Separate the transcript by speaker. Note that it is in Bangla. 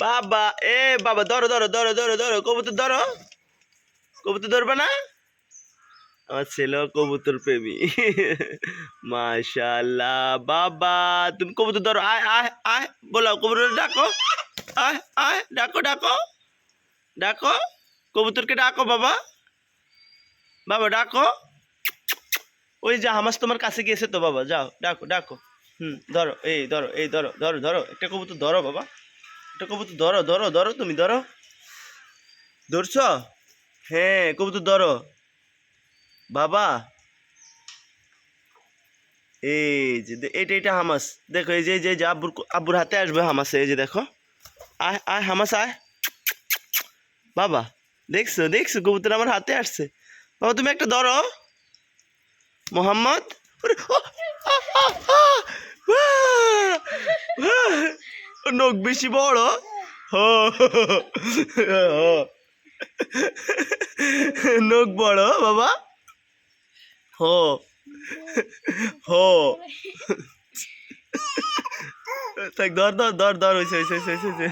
Speaker 1: বাবা, এ বাবা, ধরো ধরো ধরো ধরো ধরো, কবুতর ধরো। কবুতর ধরবে না? আমার ছেলে কবুতর প্রেমী। মাশাল্লাহ বাবা, তুমি কবুতর ধরো। আয় আয় আয়, বলো কবুতর ডাকো। আয় আয়, ডাকো ডাকো। ডাকো, কবুতরকে ডাকো, বাবা। বাবা, ডাকো। ওই যে হামাস তোমার কাছে গিয়েছে তো, বাবা, যাও, ডাকো ডাকো। হুম, ধরো, এই ধরো এই, ধরো ধরো ধরো, একটা কবুতর ধরো, বাবা। একটা কবুতর ধরো ধরো ধরো তুমি, ধরো। ধরছ? হ্যাঁ কবুতর ধরো। বাবা। এই যে এইটা এটা হামাস। দেখো, এই যে এই যে আব্বুর আব্বুর হাতে আসবে হামাস, এই যে দেখো। আয় আয় হামাস, আয়। বাবা, দেখছ দেখছ, কবুতর আমার হাতে আসছে। বাবা, তুমি একটা ধরো। মোহাম্মদ? নখ বেশি বড়। নখ বড়, বাবা? হো হো। থাক, ধর ধর ধর ধর হয়েছে হয়েছে হয়েছে হয়েছে